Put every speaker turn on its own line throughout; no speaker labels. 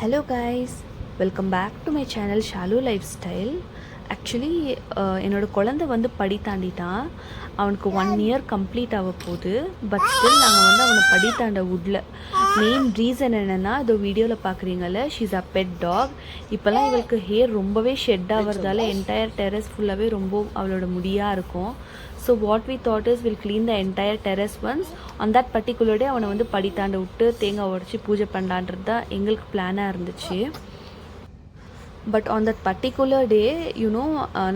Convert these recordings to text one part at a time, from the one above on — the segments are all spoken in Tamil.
Hello guys welcome back to my channel Shalu lifestyle actually என்னோடய குழந்தை வந்து படி தாண்டிட்டான் அவனுக்கு ஒன் இயர் கம்ப்ளீட் ஆக போகுது. பட் ஸ்டில் நாங்கள் வந்து அவனை படி தாண்ட விடல மெயின் ரீசன் என்னென்னா இதோ வீடியோவில் பார்க்குறீங்கல்ல ஷீஸ் அ பெட் டாக் இப்போல்லாம் இவளுக்கு ஹேர் ரொம்பவே ஷெட் ஆகிறதால என்டையர் டெரஸ் ஃபுல்லாகவே ரொம்ப அவளோட முடியாக இருக்கும். So what we thought is will clean the entire terrace once on that particular day அவனை வந்து படித்தாண்டு தாண்ட விட்டு தேங்காய் உடச்சி பூஜை பண்ணலான்றது தான் எங்களுக்கு பிளானாக இருந்துச்சு. But on that particular day you know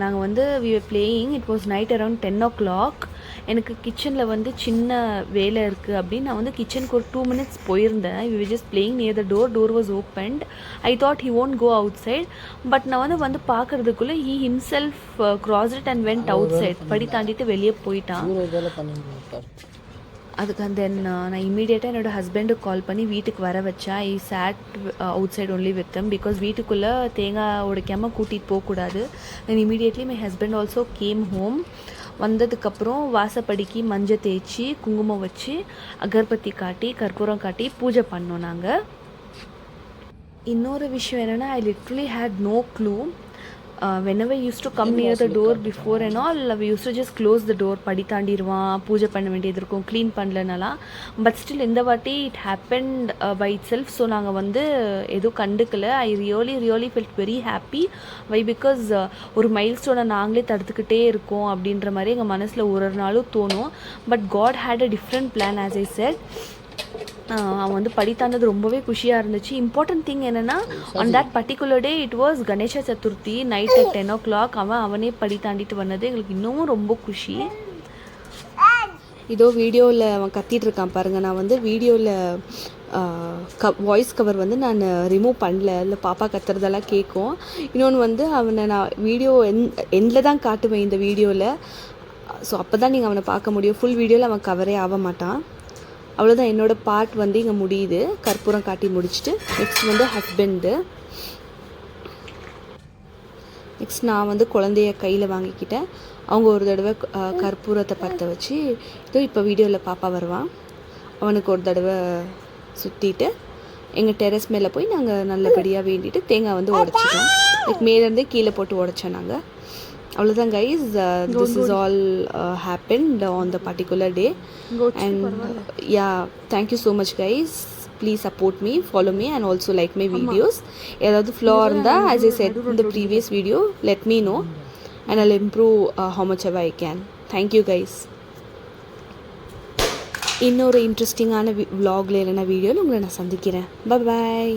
நாங்கள் வந்து we are playing it was night around ten o'clock எனக்கு கிச்சனில் வந்து சின்ன வேலை இருக்குது அப்படின்னு நான் வந்து கிச்சனுக்கு ஒரு டூ மினிட்ஸ் போயிருந்தேன். We just playing near the door door was opened I thought he won't go outside but நான் வந்து வந்து பார்க்குறதுக்குள்ளே he himself cross it and went outside படி தாண்டிட்டு வெளியே போயிட்டான். அதுக்கு தென் uh, நான் இமீடியட்டாக என்னோடய ஹஸ்பண்டுக்கு கால் பண்ணி வீட்டுக்கு வர வச்சேன் I sat out uh, side only with them because வீட்டுக்குள்ளே தேங்காய் உடைக்காமல் கூட்டிகிட்டு போகக்கூடாது then immediately my husband also came home வந்ததுக்கப்புறம் வாசப்படிக்கு மஞ்சள் தேய்ச்சி குங்குமம் வச்சு அகர்பத்தி காட்டி கற்பூரம் காட்டி பூஜை பண்ணோம் நாங்கள் இன்னொரு விஷயம் என்னென்னா I literally had no clue whenever used to come near the door before and all we used to just close the door படி தாண்டிடுவான் பூஜை பண்ண வேண்டியது இருக்கும் க்ளீன் பண்ணலனாலாம் பட் ஸ்டில் இந்த வாட்டி it happened by itself so நாங்கள் வந்து எதுவும் கண்டுக்கல I really really felt very happy why because ஒரு மைல் ஸ்டோனை நாங்களே தடுத்துக்கிட்டே இருக்கோம் அப்படின்ற மாதிரி எங்கள் மனசில் ஒரு ஒரு நாளும் தோணும். But God had a different plan as I said அவன் வந்து படி தாண்டது ரொம்பவே குஷியாக இருந்துச்சு. இம்பார்ட்டன்ட் திங் என்னென்னா on that particular day it was Ganesha Chaturthi night at ten o'clock அவன் அவனே படி தாண்டிட்டு வந்தது. எங்களுக்கு இன்னமும் ரொம்ப குஷி. இதோ வீடியோவில் அவன் கத்திட்டு இருக்கான் பாருங்க. நான் வந்து வீடியோவில் க வாய்ஸ் கவர் வந்து நான் ரிமூவ் பண்ணல. இல்லை பாப்பா கத்துறதெல்லாம் கேட்கும் இன்னொன்று வந்து அவனை நான் வீடியோ எந் எண்டில் தான் காட்டுவேன் இந்த வீடியோவில் ஸோ அப்போ தான் நீங்கள் அவனை பார்க்க முடியும். ஃபுல் வீடியோவில் அவன் கவரே ஆக மாட்டான். அவ்வளோதான் என்னோடய பார்ட் வந்து இங்கே முடியுது. கற்பூரம் காட்டி முடிச்சுட்டு நெக்ஸ்ட் வந்து ஹஸ்பண்டு நெக்ஸ்ட் நான் வந்து குழந்தைய கையில் வாங்கிக்கிட்டேன். அவங்க ஒரு தடவை கற்பூரத்தை பற்ற வச்சு இதோ இப்போ வீடியோவில் பாப்பா வருவான் அவனுக்கு ஒரு தடவை சுற்றிட்டு எங்கள் டெரஸ் மேலே போய் நாங்கள் நல்லபடியாக வேண்டிட்டு தேங்காய் வந்து உடச்சிட்டோம். லைக் மேலேருந்தே கீழே போட்டு உடைச்சோம் நாங்கள் அவ்வளோதான் guys this is all happened on the particular day and yeah thank you so much guys please support me follow me and also like my videos ஏதாவது ஃப்ளோ இருந்தால் ஆஸ் ஐ செட் இந்த previous video let me know and I'll improve how much ever I can thank you guys இன்னொரு இன்ட்ரெஸ்டிங்கான விலாகில் இல்லைனா வீடியோவில் உங்களை நான் சந்திக்கிறேன். பாய்